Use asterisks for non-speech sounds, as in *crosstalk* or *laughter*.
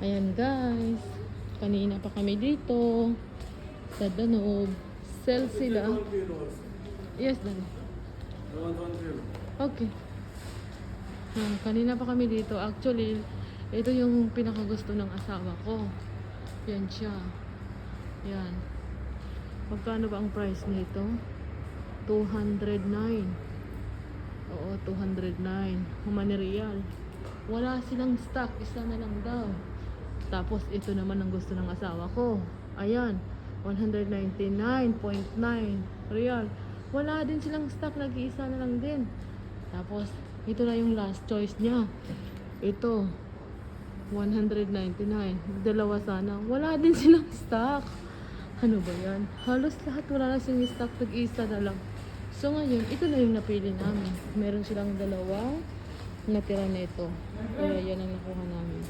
Ayan guys. Kanina pa kami dito. Sa Danog. Sell sila. Yes, Dad. Okay. Ah, kanina pa kami dito. Actually, ito yung pinakagusto ng asawa ko. Yan siya. Yan. Magkano ba ang price nito? 209. Oo, 209. Humani real. Wala silang stock. Isa na lang daw. Tapos, ito naman ang gusto ng asawa ko. Ayan. 199.9 real. Wala din silang stock. Nag-iisa na lang din. Tapos, ito na yung last choice niya. Ito. 199. Dalawa sana. Wala din *laughs* silang stock. Ano ba yan? Halos lahat wala na silang stock. Tag-isa na lang. So ngayon, ito na yung napili namin. Meron silang dalawa natira nito. Kaya yan ang nakuha namin.